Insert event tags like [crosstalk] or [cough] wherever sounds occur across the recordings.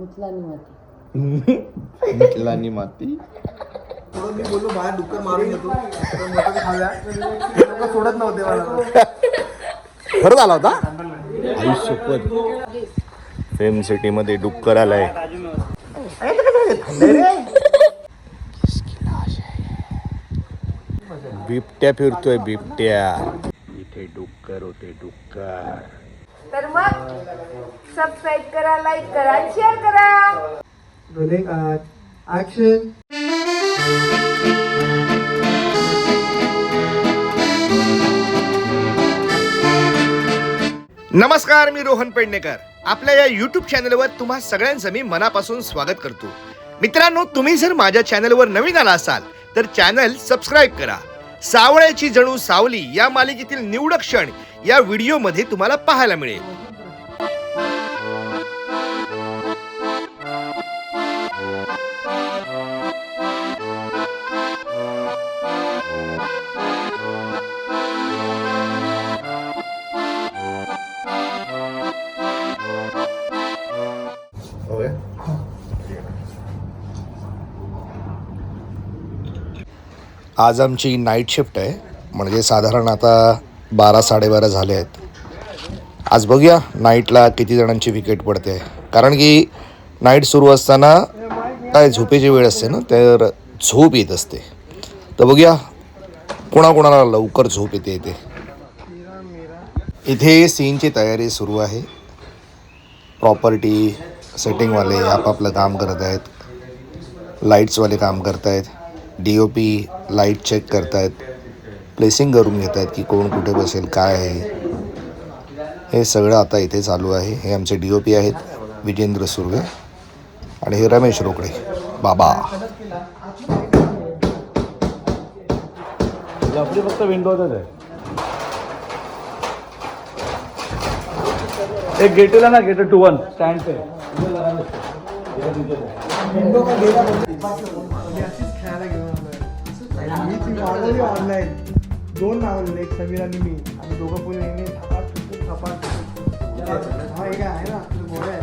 मुतलानी माती. मिटलानी माती? थोडं मी बोललो बाहेर डुक्कर मारून येतो. खाव्या सोडत नव्हते मला. खरंच आला होता? आयुष्यपत फेम सिटी मध्ये डुक्कर आलाय. बिबट्या फिरतोय बिबट्या. इथे डुक्कर होते डुक्कर. तर मग? सबस्क्राईब करा लाईक करा आणि शेअर करा. रोलिंग ऍक्शन नमस्कार मी रोहन पेडणेकर. आपल्या या युट्यूब चॅनलवर तुम्हा सगळ्यांचं मी मनापासून स्वागत करतो. मित्रांनो तुम्ही जर माझ्या चॅनलवर नवीन आला असाल तर चॅनल सबस्क्राईब करा. सावळ्याची जणू सावली या मालिकेतील निवडक क्षण या व्हिडिओमध्ये तुम्हाला पाहायला मिळेल. आज आमची नाईट शिफ्ट आहे. म्हणजे साधारण आता बारा साडेबारा झाले आहेत. आज बघूया नाईटला किती जणांची विकेट पडते. कारण की नाईट सुरू असताना काय झोपेची वेळ असते ना तर झोप येत असते. तर बघूया कोणाकोणाला लवकर झोप येते इथे. इथे सीनची तयारी सुरू आहे. प्रॉपर्टी सेटिंगवाले आपापलं काम करत आहेत. लाईट्सवाले काम करत आहेत. D O P light check करतायत. प्लेसिंग करून घेत आहेत की कोण कुठे बसेल काय आहे. हे सगळं आता इथे चालू आहे. हे आमचे डी ओ पी आहेत विजेंद्र सुर्वे आणि हे रमेश रोकडे. बाबा. आपली फक्त विंडोजच आहे. एक गेटला ना गेट टू वन स्टँड पे. मी अशीच खेळायला मागवली ऑनलाईन दोन मागवलेले एक समीर आणि मी. आणि दोघं पुढे येणे थपाट. हा एक आहे ना गोळ्या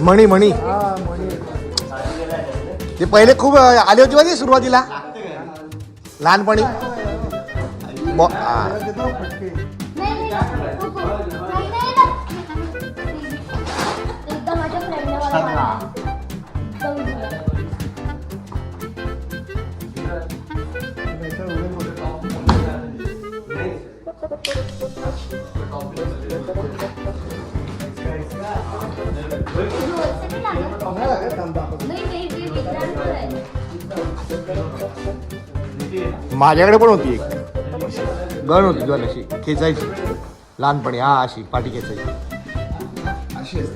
मणी मणी. हा मणी. ते पहिले खूप आले होते बघ सुरुवातीला? लहानपणी. ब- हा. माझ्याकडे पण होती एक. गण होती गण अशी खेचायची. लहानपणी हा अशी पाठी खेचायची.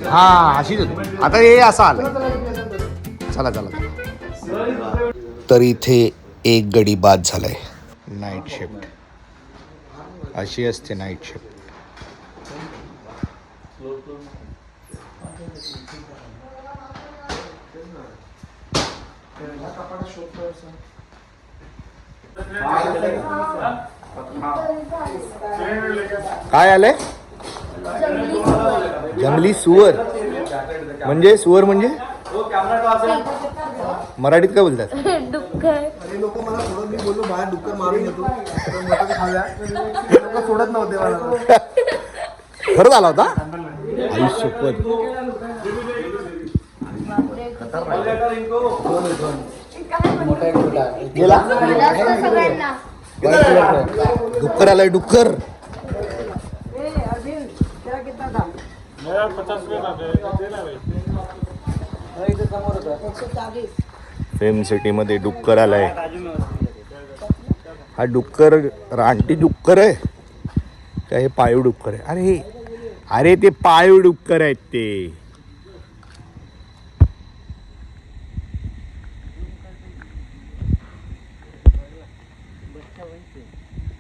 हा अशीच होती. आता हे असं आलं. चला चला. चला तर इथे एक गडी बाद झालाय. नाईट शिफ्ट अशी असते नाईट शिफ्ट काय आलंय? जंगली सुअर. म्हणजे सुअर म्हणजे? मराठीत काय बोलतात? [laughs] आणि लोक मला थोडं मी बोललो बाहेर डुक्कर मारून येतो तर मटण खाव्या ते लोकं सोडत नव्हते मला. खरंच आला होता? गेला? सगळ्यांना डुक्कर. आलाय डुक्कर फेम सिटीमध्ये डुक्कर आलाय. हा डुक्कर रानटी डुक्कर आहे? का हे पाळीव डुक्कर आहे? अरे हे अरे ते पाळीव डुक्कर आहेत ते.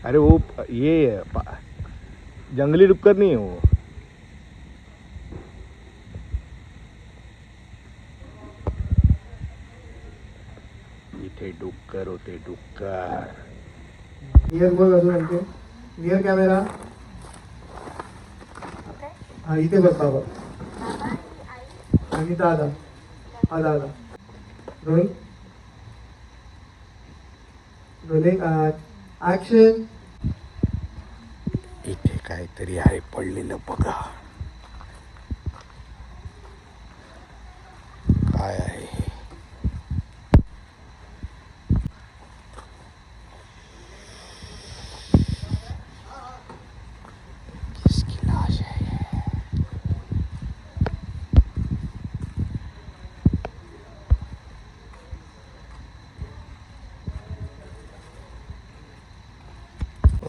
अरे वो ये जंगली डुक्कर नाही हो इथे डुक्कर होते डुक्कर. नियर बघ अजून आणखी. नियर कॅमेरा हा इथे बघ बाबा. आणि आला आला आला रोल रोलिंग ऍक्शन इथे काहीतरी आहे पडलेलं बघा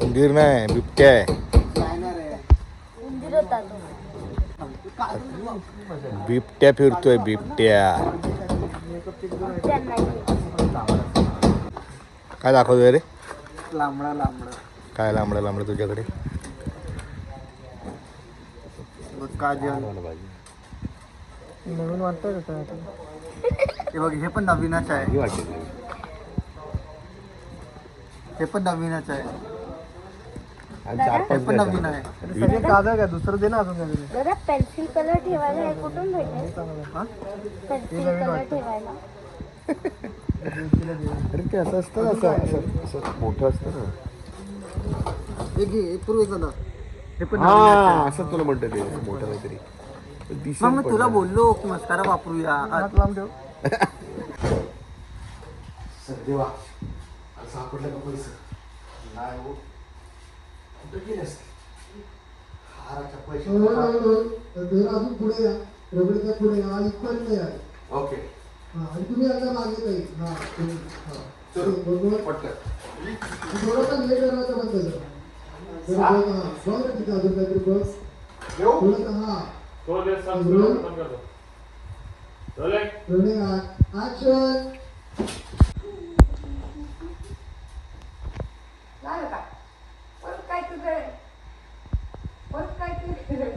उंदीर नाही बिबट्या आहे. बिबट्या फिरतोय बिबट्या. काय दाखवतोय रे? लांबडा लांबडा. काय लांबडं लांबडं तुझ्याकडे? काजल. नवीन वाटतं का हे बघ हे पण नवीनच आहे. हे पण नवीनच आहे. चार हे पण नवीन आहे. सगळे ताजं काय दुसरं दे ना अजून काहीतरी दादा पेन्सिल कलर ठेवायला हे कुठून भेटेल? हा? पेन्सिल कलर ठेवायला. अरे ते असं असतं ना असं असं असं मोठं असतं ना. हे घे हे पूर्वीचं ना हे पण हा असं तुला म्हणतं ते मोठं काहीतरी. दिसेल मग मी पण तुला नाही. बोललो की मस्कारा वापरूया. हात लांब ठेव. देवा सापडलं का पैसे नाही हो. अजून पुढे या रबडीच्या पुढे या इथपर्यंत या ओके हा, आणि तुम्ही आता मागे नाही हा हा. थोडासा लेट करायचं बंद करा. जरा बघ, हा. बघ ना तिथं अजून काहीतरी बस येऊ थोडंसं हा का परत काय तुझं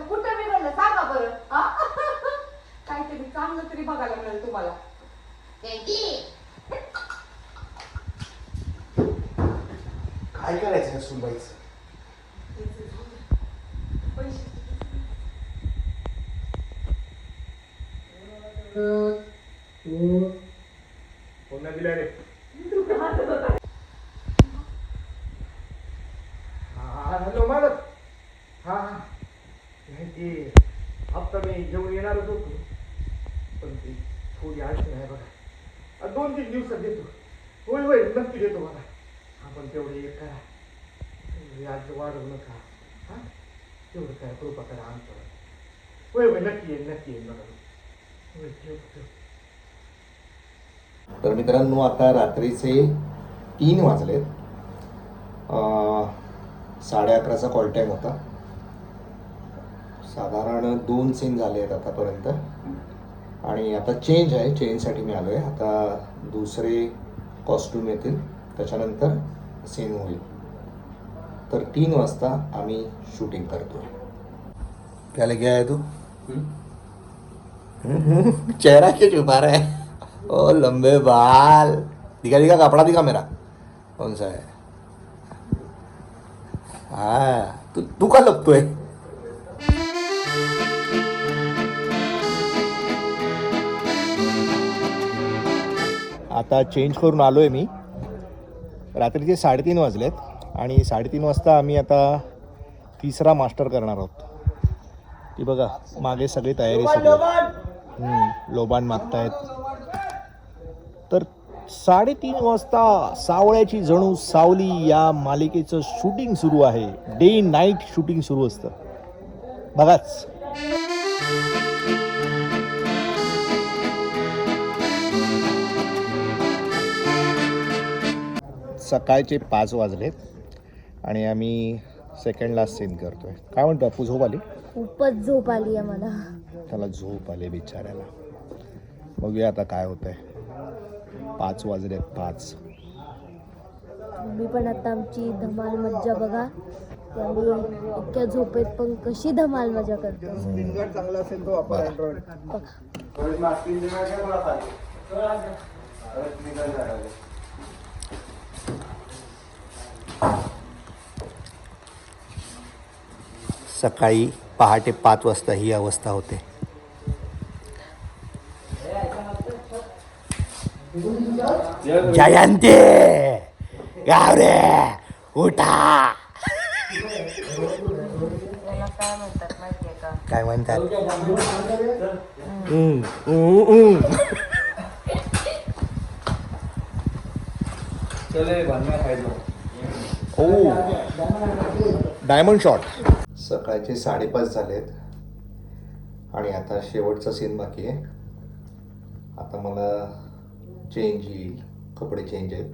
कुठं बिघडलं सांगा बरं हा? काहीतरी चांगलं तरी बघायला मिळेल तुम्हाला काय करायचं सुनबाईचं पैसे हॅलो मॅडम हा हा नाही ते हप्ता मी घेऊन येणारच होतो पण ती थोडी अडचण आहे बघा. दोन तीन दिवसात देतो. होय होय नक्की देतो बघा आपण तेवढे एक करा. व्याज वाढवू नका. हा? तेवढं काय कृपा करा आमचं. होय होय नक्की येईल नक्की येईल बघा. होय ठेवतो तर मित्रांनो आता रात्रीचे तीन वाजलेत. साडे अकराचा कॉल टाईम होता. साधारण दोन सीन झाले आहेत आतापर्यंत. आणि आता चेंज आहे चेंजसाठी मी आलो आहे आता दुसरे कॉस्ट्यूम येतील. त्याच्यानंतर सीन होईल. तर तीन वाजता आम्ही शूटिंग करतो क्या लेके आया तू [laughs] चेहरा क्यों छुपा रहा है? ओ लंबे बाल. दिखा दिखा कपड़ा दिखा मेरा. कौन सा है? हाँ तू तू का लपतोय? आता चेंज करून आलो आहे मी. रात्रीचे साडेतीन वाजलेत आणि साडेतीन वाजता आम्ही आता तिसरा मास्टर करणार आहोत. ती बघा मागे सगळी तयारी सगळी. लोबान! मागतायत. तर साडेतीन वाजता सावळ्याची जणू सावली या मालिकेचं शूटिंग सुरू आहे. डे नाईट शूटिंग सुरू असतं. बघाच. सकाळचे पाच वाजलेत आणि आम्ही सेकंड लास्ट सीन करतोय. काय म्हणतो आपू झोप आली? खूपच झोप आली आहे मला. त्याला झोप आले बिचाऱ्याला. बघूया आता काय होतंय. पाच वाजलेत पाच. तुम्ही पण आता आमची धमाल मज्जा बघा. इतक्या झोपेत पण कशी धमाल मजा करतो. चांगला असेल तो वापर अँड्रॉइड सकाळी पहाटे पाच वाजता ही अवस्था होते. जयंती! गावरे! उठा! काय म्हणतात. ओ डायमंड शॉट सकाळचे साडेपाच झालेत. आणि आता शेवटचा सीन बाकी आहे. आता मला चेंज येईल. कपडे चेंज आहेत.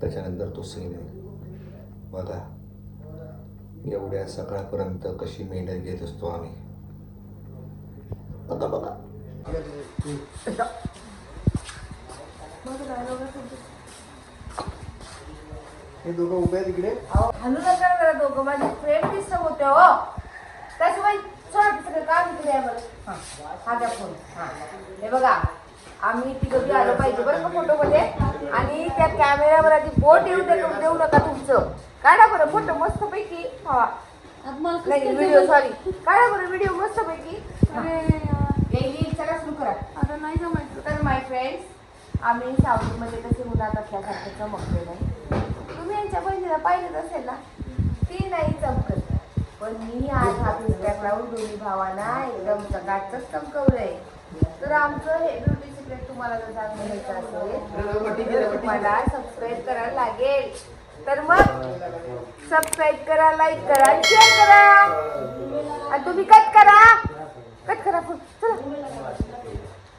त्याच्यानंतर तो सीन आहे. बघा. एवढ्या सकाळपर्यंत कशी मेहनत घेत असतो आम्ही. बघा बघा. हे दोघं उभे आहेत इकडे. हलू नका जरा दोघं. माझे फ्रेंड डिस्टर्ब होते हो त्याशिवाय सोडा सगळं काम इकडे आहे बरं. हा, हा द्या फोन हा. बघा आम्ही तिघं बी आलो पाहिजे बरं का फोटोमध्ये आणि त्या कॅमेऱ्यावर आधी बोट येऊ दे देऊ नका तुमचं. काढा बरं फोटो मस्त पैकी हा नाही व्हिडिओ सॉरी काढा बरं व्हिडिओ मस्त पैकी चला सुरू करा. आता नाही जमायचं. तर माय फ्रेंड्स आम्ही सावलीमध्ये कसे उन्हात असल्यासारखे चमकले नाही. तुम्ही यांच्या बहिणीला पाहिलंच असेल ना ती नाही चमकत. पण मी आज हा फेसपॅक लावून दोन्ही भावांना एकदम सकाळच चमकवलंय. तर आमचं हे ब्युटी सिक्रेट तुम्हाला जर जाणून घ्यायचं असेल तर तुम्हाला सबस्क्राईब करायला लागेल. तर मग सबस्क्राईब करा लाईक करा शेअर करा. आणि तुम्ही कट करा. कट करा चला.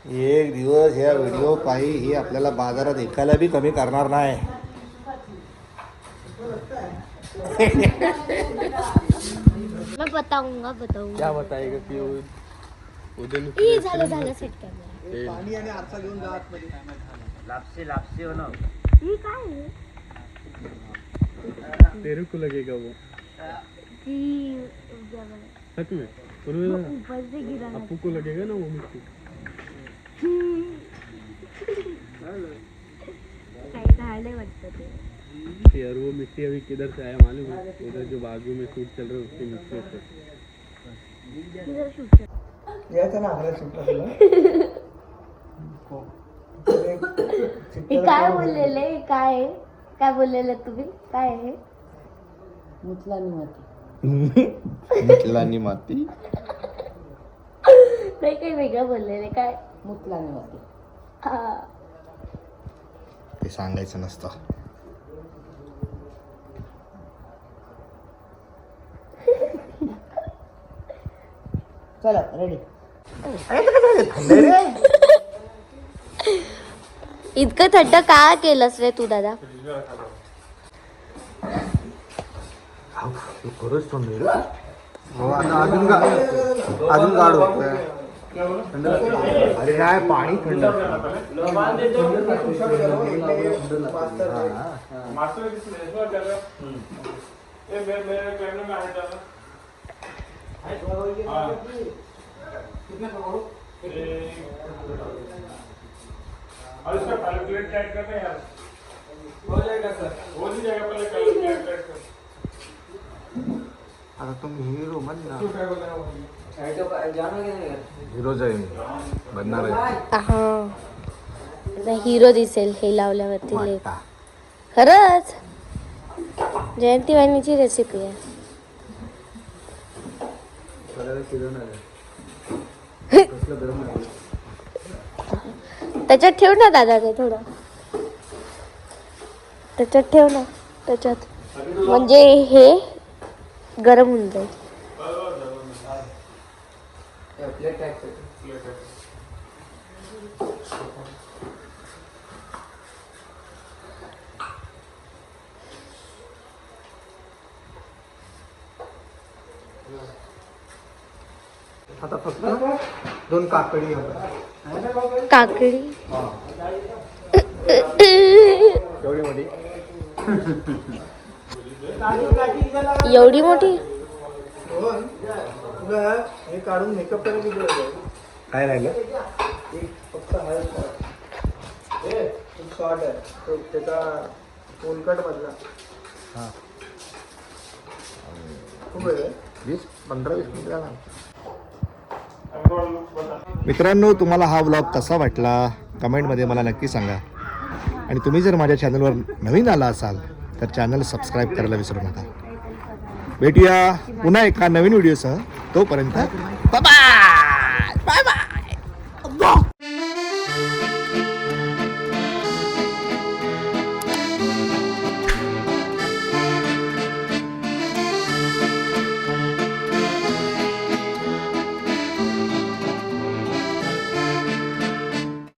एक दिवस या व्हिडिओ पायी ही आपल्याला बाजारात एकाला बी कमी करणार नाही. मैं बताऊँगा बताऊँगा। क्या बताएगा कि वो उधर ई झालं झालं सेट कॅमेरा पाणी आणि आरसा घेऊन जा आतमध्ये लापसी लापसी हो ना? ही काय आहे तेरे को लगेगा वो। बघा. सच में? पूर्व ऊपर से गिरा ना. आपू को लगेगा ना वो मिट्टी? काही झालंय वाटतं ते यार वो मिट्टी अभी किधर से आया मालूम है? उधर जो बाजू में शूट चल रहा है उसकी मिट्टी से. यायचं ना काय बोललेले? हे काय आहे? काय बोललेले तुम्ही? काय आहे? मुतलानी माती. मिथलानी माती? नाही काही वेगळं बोललेले काय? मुतलानी माती. हा. ते सांगायचं नसतं. चला रेडी [laughs] इतकं थंड का केलंस रे तू दादा? खरंच थंड आता अजून गा अजून गाड होतोय. अरे नाही पाणी थंड और इसका कैलकुलेट टाइप करते हैं यार हो जाएगा सर हो ही जाएगा पहले कैलकुलेट कर आता तुम्ही हिरो बन ना जाणं हिरोच आहे मी बनणार आहे हा हिरो दिसेल हे लावल्यावरती लेप खरंच? जयंती वाहिनीची रेसिपी आहे। त्याच्यात ठेव ना दादा ते थोडं. त्याच्यात ठेव ना त्याच्यात. म्हणजे हे गरम होऊन जाईल. आता फक्त दोन काकडी काकडी? एवढी मोठी? एवढी मोठी? हे काढून मेकअप? काय राहिलं? एक फक्त हा शॉर्ट आहे. तो त्याचा फोनकट मधला. हा. खूप वेळ आहे. वीस पंधरा वीस मिनिट झाला. मित्रांनो तुम्हाला हा व्लॉग कसा वाटला? कमेंटमध्ये मला नक्की सांगा. आणि तुम्ही जर माझ्या चॅनलवर नवीन आला असाल तर चॅनल सबस्क्राईब करायला विसरू नका. भेटूया पुन्हा एका नवीन व्हिडिओसह तोपर्यंत बाय